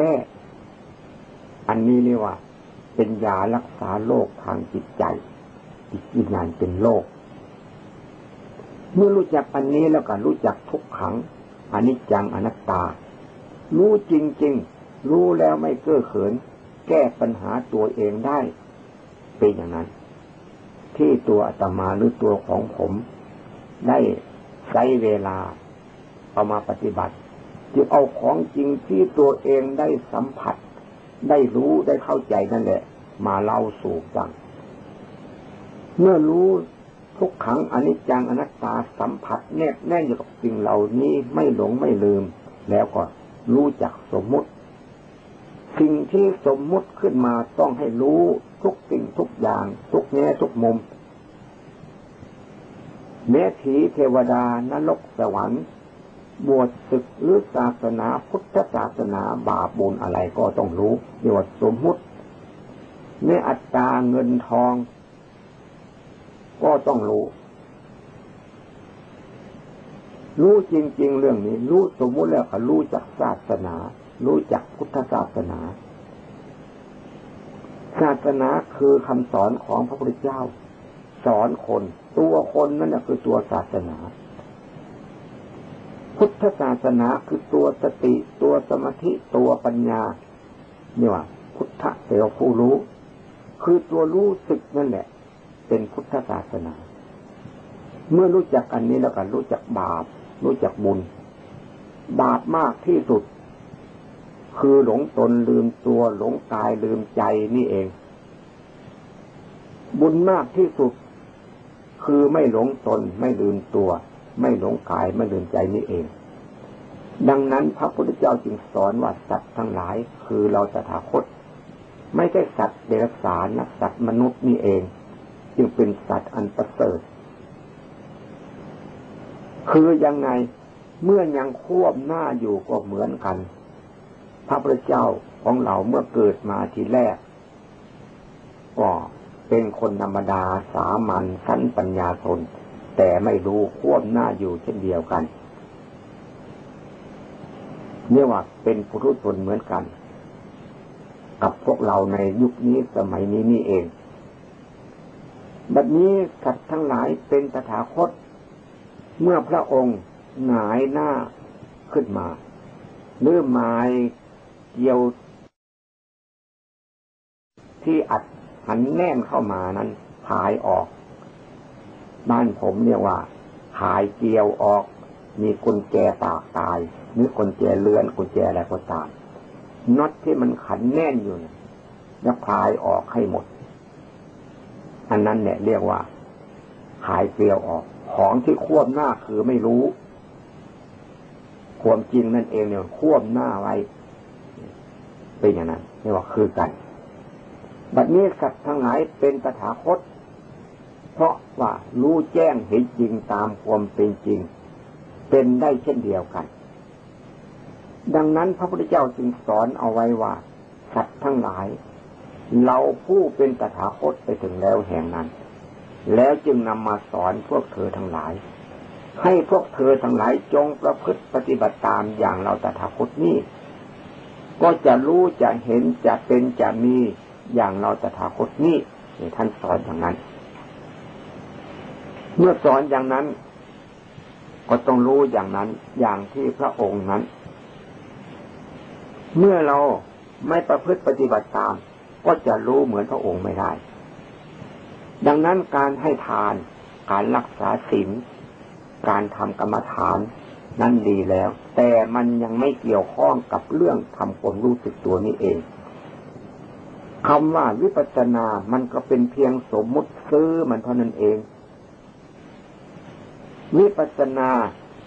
ก้ อันนี้เรียกว่า เป็นยารักษาโรคทางจิตใจจิตวิญญาณเป็นโรคเมื่อรู้จักอันนี้แล้วก็รู้จักทุกขังอนิจจังอนัตตา รู้จริง ๆ รู้แล้วไม่เก้อเขิน แก้ปัญหาตัวเองได้ เป็นอย่างนั้น ที่ตัวอาตมาหรือตัวของผม ได้ใช้เวลาเอามาปฏิบัติ จึงเอาของจริงที่ตัวเองได้สัมผัส ได้รู้ได้เข้าใจนั่นแหละ มาเล่าสู่ฟัง เมื่อรู้ทุกขังอนิจจังอนัตตาสัมผัสแนบแน่นอยู่กับสิ่งเหล่านี้ไม่หลงไม่ลืม แล้วก็รู้จักสมมุติ สิ่งที่สมมุติขึ้นมาต้องให้รู้ทุกสิ่งทุกอย่าง ทุกแง่ทุกมุมแม้ถีเทวดานรกสวรรค์ บวชศึกหรือศาสนาพุทธศาสนาบาปบุญอะไรก็ต้องรู้เรียกว่าสมมุติแม้อัตตาเงินทอง ก็ต้องรู้ รู้จริง ๆ เรื่องนี้ รู้สมมุติแล้วก็รู้จักศาสนา รู้จักพุทธศาสนา ศาสนาคือคำสอนของพระพุทธเจ้า สอนคน ตัวคนนั่นแหละคือตัวศาสนา พุทธศาสนาคือตัวสติตัวสมาธิตัวปัญญาเนี่ยว่าพุทธเตวผู้รู้ คือตัวรู้สึกนั่นแหละ เป็นพุทธศาสนา เมื่อรู้จักอันนี้แล้วก็รู้จักบาป รู้จักบุญ บาปมากที่สุด คือหลงตนลืมตัวหลงกายลืมใจนี่เอง บุญมากที่สุด คือไม่หลงตนไม่ลืมตัว ไม่หลงกายไม่ลืมใจนี่เอง ดังนั้นพระพุทธเจ้าจึงสอนว่าสัตว์ทั้งหลายคือเราตถาคต ไม่ใช่สัตว์เดรัจฉานนะสัตว์มนุษย์นี่เอง จึงเป็นสัตว์อันประเสริฐ คือยังไงเมื่อยังควบหน้าอยู่ก็เหมือนกัน พระพุทธเจ้าของเราเมื่อเกิดมาทีแรกก็เป็นคนธรรมดาสามัญสั้นปัญญาชน แต่ไม่รู้ควบหน้าอยู่เช่นเดียวกันเนี่ยว่าเป็นผู้รู้ตนเหมือนกัน กับพวกเราในยุคนี้สมัยนี้นี่เอง บัดนี้สัตว์ทั้งหลายเป็นตถาคต เมื่อพระองค์หงายหน้าขึ้นมาหรือไม้เกี่ยว ที่อัดหันแน่นเข้ามานั้นหายออก บ้านผมเรียกว่าขายเกียวออก มีกุญแจปากตายหรือกุญแจเลื่อนกุญแจอะไรก็ตามน็อตที่มันขันแน่นอยู่เนี่ยแล้วคลายออกให้หมด อันนั้นเนี่ยเรียกว่าขายเกลียวออก ของที่ควบหน้าคือไม่รู้ ความจริงนั่นเองเนี่ยควบหน้าไว้เป็นอย่างนั้นเรียกว่าคือกัน บัดนี้สัตว์ทั้งหลายเป็นตถาคต เพราะว่ารู้แจ้งเห็นจริงตามความเป็นจริง เป็นได้เช่นเดียวกัน ดังนั้นพระพุทธเจ้าจึงสอนเอาไว้ว่าสัตว์ทั้งหลาย เราผู้เป็นตถาคตไปถึงแล้วแห่งนั้น แล้วจึงนำมาสอนพวกเธอทั้งหลาย ให้พวกเธอทั้งหลายจงประพฤติปฏิบัติตามอย่างเราตถาคตนี้ก็จะรู้จะเห็นจะเป็นจะมีอย่างเราตถาคตนี้ท่านสอนอย่างนั้น เมื่อสอนอย่างนั้น ก็ต้องรู้อย่างนั้น อย่างที่พระองค์นั้น เมื่อเราไม่ประพฤติปฏิบัติตาม ก็จะรู้เหมือนพระองค์ไม่ได้ ดังนั้นการให้ทาน การรักษาศีล การทำกรรมฐานนั้นดีแล้ว แต่มันยังไม่เกี่ยวข้องกับเรื่องทำความรู้สึกตัวนี้เองคำว่าวิปัสสนา มันก็เป็นเพียงสมมุติซื้อมันเท่านั้นเอง วิปัสสนา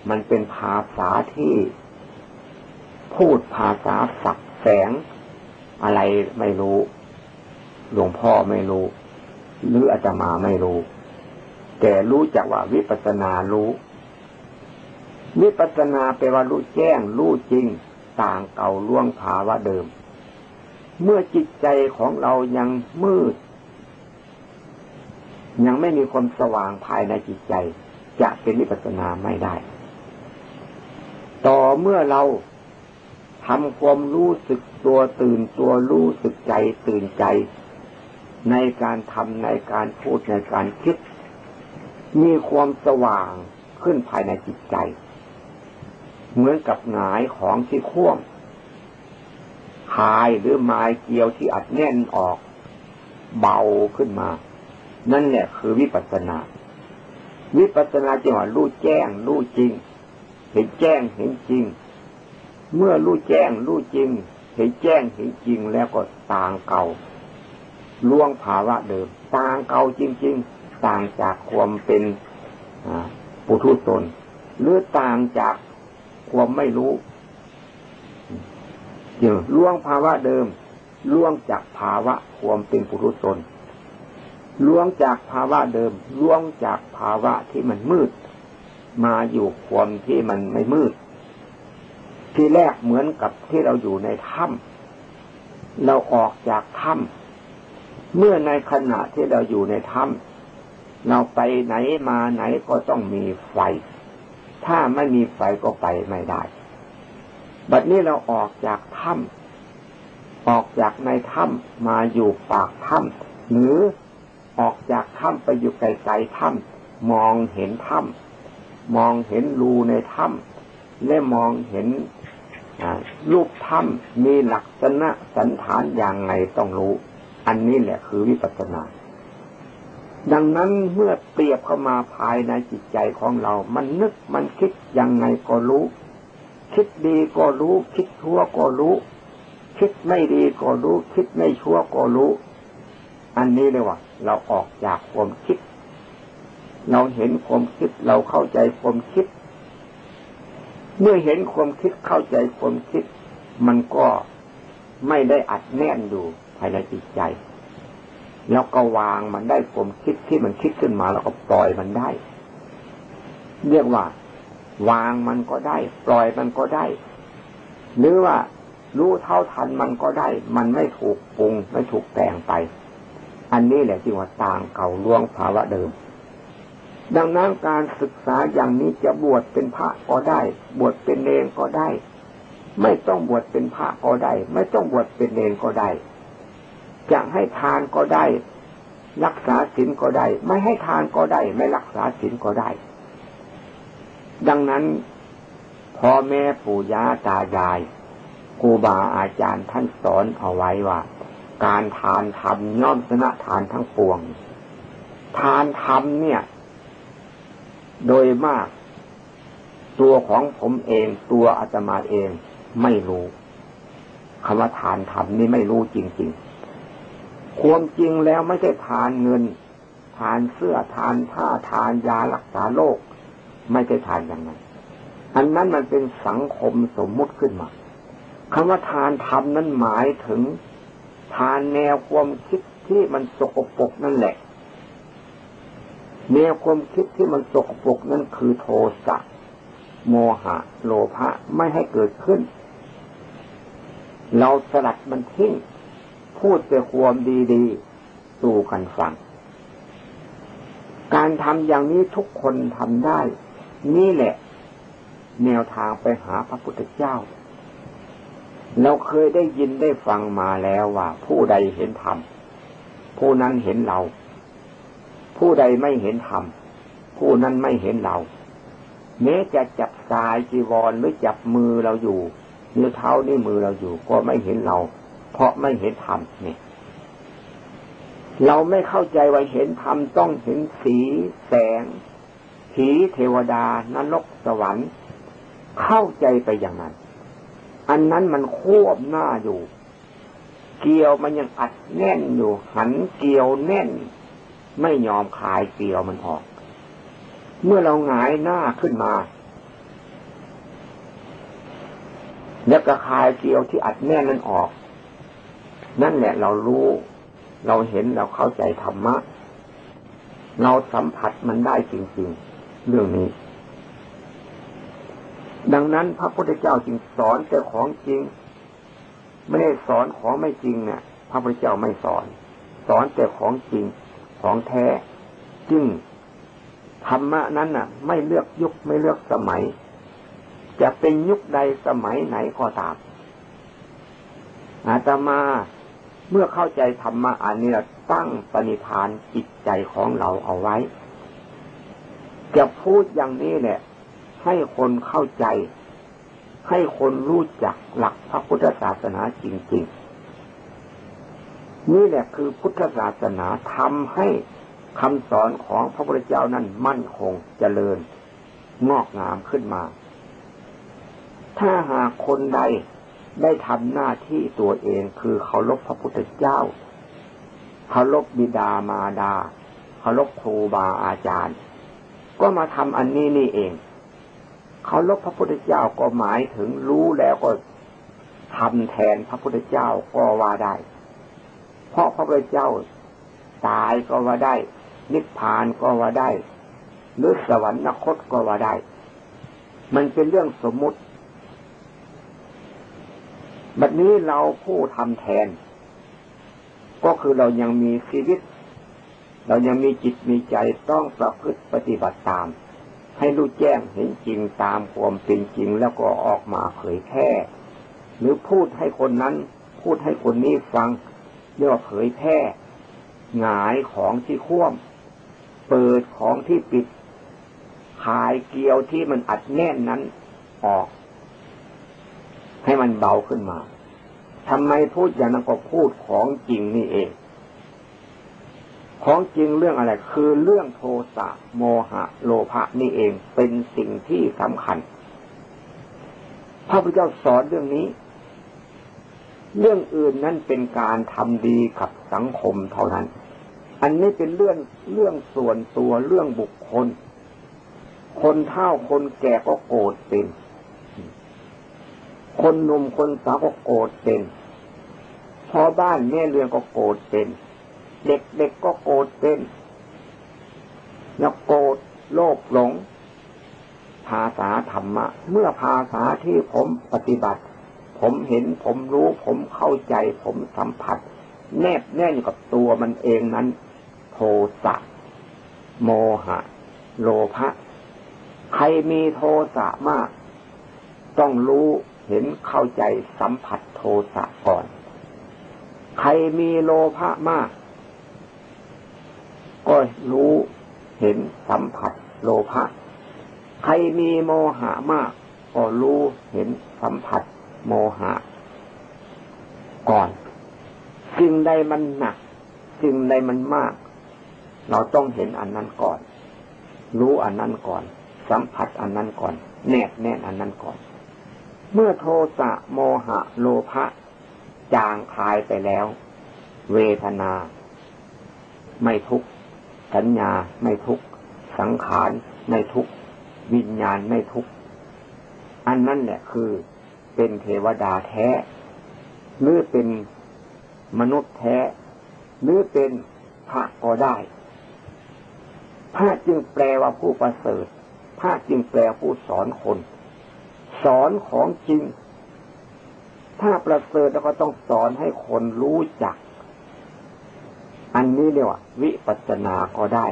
มันเป็นภาษาที่พูดภาษาสักแสง อะไรไม่รู้ หลวงพ่อไม่รู้ หรืออาจมาไม่รู้ แต่รู้จักว่าวิปัสสนารู้ วิปัสสนาแปลว่ารู้แจ้ง รู้จริง ต่างเก่าล่วงภาวะเดิม เมื่อจิตใจของเรายังมืด ยังไม่มีความสว่างภายในจิตใจ จะเป็นวิปัสนาไม่ได้ ต่อเมื่อเราทำความรู้สึกตัวตื่นตัวรู้สึกใจตื่นใจ ในการทำในการพูดในการคิด มีความสว่างขึ้นภายในจิตใจ เหมือนกับหงายของที่ข่วงคายหรือไม้เกี่ยวที่อัดแน่นออก เบาขึ้นมา นั่นแหละคือวิปัสสนา วิปัสสนาจังหวะรู้แจ้งรู้จริง เห็นแจ้งเห็นจริง เมื่อรู้แจ้งรู้จริง เห็นแจ้งเห็นจริงแล้วก็ต่างเก่าล่วงภาวะเดิม ต่างเก่าจริง ๆ ต่างจากความเป็นปุถุชนหรือต่างจากความไม่รู้เดี๋ยวล่วงภาวะเดิมล่วงจากภาวะความเป็นปุถุชน ล่วงจากภาวะเดิมล่วงจากภาวะที่มันมืด มาอยู่ความที่มันไม่มืด ที่แรกเหมือนกับที่เราอยู่ในถ้ำเราออกจากถ้ำเมื่อในขณะที่เราอยู่ในถ้ำเราไปไหนมาไหนก็ต้องมีไฟ ถ้าไม่มีไฟก็ไปไม่ได้ บัดนี้เราออกจากถ้ำออกจากในถ้ำมาอยู่ปากถ้ำหรือ ออกจากถ้ำไปอยู่ไกลๆถ้ำมองเห็นถ้ำมองเห็นรูในถ้ำและมองเห็นรูปถ้ำมีลักษณะสันฐานอย่างไงต้องรู้ อันนี้แหละคือวิปัสสนา ดังนั้นเมื่อเปรียบเข้ามาภายในจิตใจของเรา มันนึกมันคิดยังไงก็รู้ คิดดีก็รู้ คิดชั่วก็รู้ คิดไม่ดีก็รู้ คิดไม่ชั่วก็รู้ อันนี้เลยว่า เราออกจากความคิด เราเห็นความคิดเราเข้าใจความคิด เมื่อเห็นความคิดเข้าใจความคิด มันก็ไม่ได้อัดแน่นอยู่ภายในจิตใจ แล้วก็วางมันได้ความคิดที่มันคิดขึ้นมาแล้วก็ปล่อยมันได้ เรียกว่า วางมันก็ได้ ปล่อยมันก็ได้ หรือว่ารู้เท่าทันมันก็ได้ มันไม่ถูกปรุงไม่ถูกแต่งไป อันนี้แหละที่ว่าต่างเก่าล่วงภาวะเดิม ดังนั้นการศึกษาอย่างนี้จะบวชเป็นพระก็ได้ บวชเป็นเนรก็ได้ ไม่ต้องบวชเป็นพระก็ได้ ไม่ต้องบวชเป็นเนรก็ได้ จะให้ทานก็ได้ รักษาศีลก็ได้ ไม่ให้ทานก็ได้ ไม่รักษาศีลก็ได้ ดังนั้นพ่อแม่ปู่ย่าตายายครูบาอาจารย์ท่านสอนเอาไว้ว่า การทานธรรมย่อมชนะทานทั้งปวง ทานธรรมเนี่ย โดยมาก ตัวของผมเองตัวอาตมาเองไม่รู้คำว่าทานธรรมนี่ไม่รู้จริง ๆ ความจริงแล้วไม่ใช่ทานเงิน ทานเสื้อทานผ้าทานยารักษาโรคไม่ใช่ทานอย่างนั้น อันนั้นมันเป็นสังคมสมมุติขึ้นมาคำว่าทานธรรมนั้นหมายถึง ทานแนวความคิดที่มันสกปรกนั่นแหละ แนวความคิดที่มันสกปรกนั่นคือโทสะโมหะ โลภะไม่ให้เกิดขึ้น เราสลัดมันทิ้งพูดแต่ความดีๆสู่กันฟัง การทำอย่างนี้ทุกคนทำได้ นี่แหละ แนวทางไปหาพระพุทธเจ้า เราเคยได้ยินได้ฟังมาแล้วว่า ผู้ใดเห็นธรรมผู้นั้นเห็นเรา ผู้ใดไม่เห็นธรรมผู้นั้นไม่เห็นเราแม้จะจับสายจีวรหรือจับมือเราอยู่นิ้วเท้านี่มือเราอยู่ ก็ไม่เห็นเรา เพราะไม่เห็นธรรมเนี่ยเราไม่เข้าใจว่าเห็นธรรมต้องเห็นสีแสง ผีเทวดานรกสวรรค์ เข้าใจไปอย่างนั้น อันนั้นมันควบหน้าอยู่ เกี่ยวมันยังอัดแน่นอยู่ หันเกี่ยวแน่น ไม่ยอมคลายเกี่ยวมันออก เมื่อเราหงายหน้าขึ้นมา แล้วก็คลายเกี่ยวที่อัดแน่นนั้นออก นั่นแหละเรารู้ เราเห็นเราเข้าใจธรรมะ เราสัมผัสมันได้จริง ๆ เรื่องนี้ ดังนั้นพระพุทธเจ้าจึงสอนแต่ของจริง ไม่ได้สอนของไม่จริงเนี่ยพระพุทธเจ้าไม่สอน สอนแต่ของจริงของแท้จึงธรรมะนั้นน่ะ ไม่เลือกยุคไม่เลือกสมัย จะเป็นยุคใดสมัยไหนก็ตามอาตมาเมื่อเข้าใจธรรมะอันนี้ตั้งปณิธานจิตใจของเราเอาไว้ จะพูดอย่างนี้เนี่ย ให้คนเข้าใจ ให้คนรู้จักหลักพระพุทธศาสนาจริง ๆ นี่แหละคือพุทธศาสนาทำให้คำสอนของพระพุทธเจ้านั้นมั่นคงเจริญงอกงามขึ้นมา ถ้าหากคนใดได้ทำหน้าที่ตัวเองคือเคารพพระพุทธเจ้าเคารพบิดามารดาเคารพครูบาอาจารย์ ก็มาทำอันนี้นี่เอง เคารพพระพุทธเจ้าก็หมายถึงรู้แล้วก็ทำแทนพระพุทธเจ้าก็ว่าได้ เพราะพระพุทธเจ้าตายก็ว่าได้ นิพพานก็ว่าได้ หรือสวรรคตก็ว่าได้ มันเป็นเรื่องสมมุติ บัดนี้เราผู้ทำแทน ก็คือเรายังมีชีวิต เรายังมีจิตมีใจต้องประพฤติปฏิบัติตาม ให้รู้แจ้งเห็นจริงตามความเป็นจริงแล้วก็ออกมาเผยแพร่หรือพูดให้คนนั้นพูดให้คนนี้ฟังเรียกว่าเผยแพร่หงายของที่คว่ำเปิดของที่ปิดขายเกลียวที่มันอัดแน่นนั้นออก ให้มันเบาขึ้นมาทำไมพูดอย่างนั้นก็พูดของจริงนี่เอง ของจริงเรื่องอะไร คือเรื่องโทสะโมหะ โลภะนี่เองเป็นสิ่งที่สำคัญ พระพุทธเจ้าสอนเรื่องนี้ เรื่องอื่นนั้นเป็นการทำดีกับสังคมเท่านั้น อันนี้เป็นเรื่องเรื่องส่วนตัวเรื่องบุคคล คนเฒ่าคนแก่ก็โกรธเป็น คนหนุ่มคนสาวก็โกรธเป็นพ่อบ้านแม่เรือนก็โกรธเป็น เด็กๆกก็โกรธเป็นแล้วโกรธโลภหลง ภาษาธรรมะ เมื่อภาษาที่ผมปฏิบัติ ผมเห็นผมรู้ ผมเข้าใจ ผมสัมผัส แนบแน่นกับตัวมันเองนั้น โทสะโมหะ โลภะใครมีโทสะมาก ต้องรู้เห็นเข้าใจสัมผัสโทสะก่อน ใครมีโลภะมาก ก็รู้เห็นสัมผัสโลภะใครมีโมหะมาก ก็รู้เห็นสัมผัสโมหะ ก่อนสิ่งใดมันหนักสิ่งใดมันมาก เราต้องเห็นอันนั้นก่อน รู้อันนั้นก่อน สัมผัสอันนั้นก่อน แนบแน่นอันนั้นก่อน เมื่อโทสะโมหะ โลภะจางคลายไปแล้ว เวทนา ไม่ทุก สัญญาไม่ทุกสังขารไม่ทุกวิญญาณไม่ทุกอันนั้นแหละคือเป็นเทวดาแท้ หรือเป็นมนุษย์แท้ หรือเป็นพระก็ได้ พระจึงแปลว่าผู้ประเสริฐ พระจึงแปลผู้สอนคน สอนของจริง ถ้าประเสริฐแล้วก็ต้องสอนให้คนรู้จัก อันนี้เรียกว่าวิปัสสนาก็ได้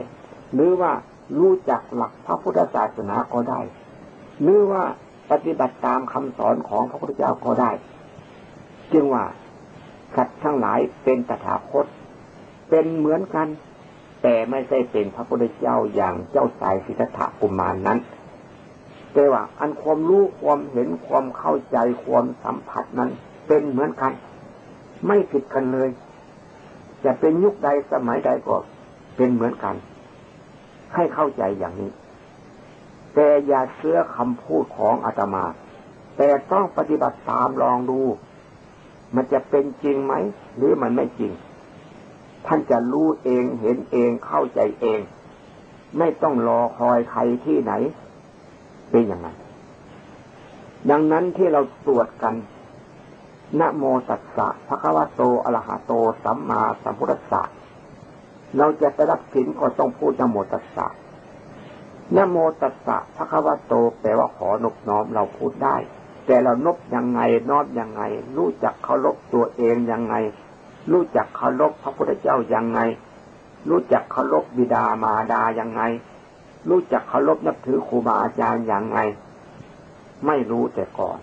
หรือว่ารู้จักหลักพระพุทธศาสนาก็ได้ หรือว่าปฏิบัติตามคำสอนของพระพุทธเจ้าก็ได้ จึงว่าสัตว์ทั้งหลายเป็นตถาคต เป็นเหมือนกัน แต่ไม่ใช่เป็นพระพุทธเจ้าอย่างเจ้าสายสิทธัตถะกุมารนนั้นแต่ว่า อันความรู้ความเห็นความเข้าใจความสัมผัสนั้น เป็นเหมือนกัน ไม่ผิดกันเลย จะเป็นยุคใดสมัยใดก็เป็นเหมือนกัน ให้เข้าใจอย่างนี้ แต่อย่าเชื่อคำพูดของอาตมา แต่ต้องปฏิบัติตามลองดู มันจะเป็นจริงไหม หรือมันไม่จริง ท่านจะรู้เองเห็นเองเข้าใจเอง ไม่ต้องรอคอยใครที่ไหน เป็นอย่างนั้นดังนั้นที่เราตรวจกัน นะโมตัสสะภะคะวะโตอะระหะโต สัมมาสัมพุทธัสสะเราจะไปรับสินก็ต้องพูดนะโมตัสสะนะโมตัสสะภะคะวะโต แปลว่าขอนบน้อมเราพูดได้ แต่เรานบยังไงนอบยังไง รู้จักเคารพตัวเองยังไง รู้จักเคารพพระพุทธเจ้ายังไง รู้จักเคารพบิดามารดายังไง รู้จักเคารพนับถือครูบาอาจารย์อย่างไง ไม่รู้แต่ก่อน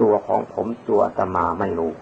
ตัวของผมตัวตมาไม่รู้